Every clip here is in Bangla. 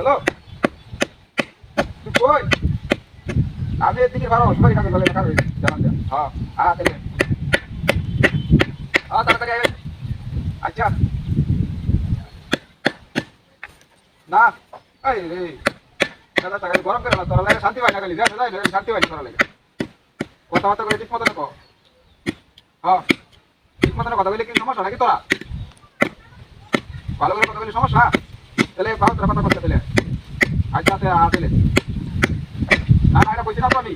হ্যালো কই আমি এদিকে ভালো, সবাই কার হইছি জানান হ্যাঁ হ্যাঁ হ্যাঁ তাড়াতাড়ি আচ্ছা। না। এই রে দাদা টাকা গরম করে না তোরা লাগে শান্তি পাই না খালি। যা যাই শান্তি পাই না তোরা লাগে কথাবার্তা করে ঠিক মতো কো। হ্যাঁ। ঠিক মতো কথা বলে কি সমস্যা নাকি তোরা? ভালো করে কথা বলে সমস্যা? তাহলে ভালো করে কথা করতে পেলে। আচ্ছা আচ্ছা আসলে না না এটা বলছি না তো আমি।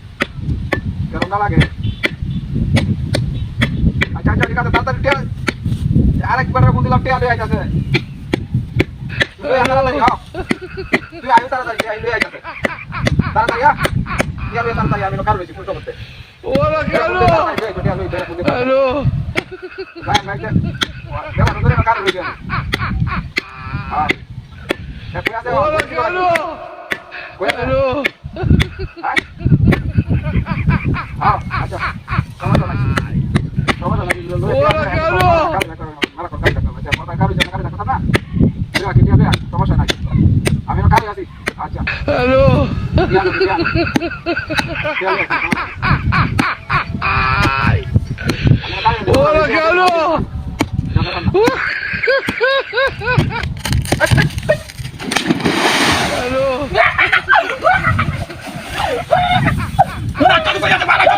কেরম না লাগে। আচ্ছা আচ্ছা ঠিক আছে তাড়াতাড়ি টিয়া আরেকবার ফোন দিলাম টিয়া লয়ে আইতাছে তুই আয় তাড়াতাড়ি আও তুই আয় তাড়াতাড়ি আয় লয়ে আইতাছে তাড়াতাড়ি আ তাড়াতাড়ি আমি কার বেশি ফুটো করতে? ওরা কেন হ্যালো। ভাই ভাই দেওয়া ধরে কার বেশি হ্যাঁ Cuéntalo. ¿Ah? Ah, allá. Cámara la aquí. Cámara la aquí. Hola, Carlos. Mala con carga, pero ya mata carga, ya carga cosa nada. Mira aquí, Hola, Carlos. Kaya naman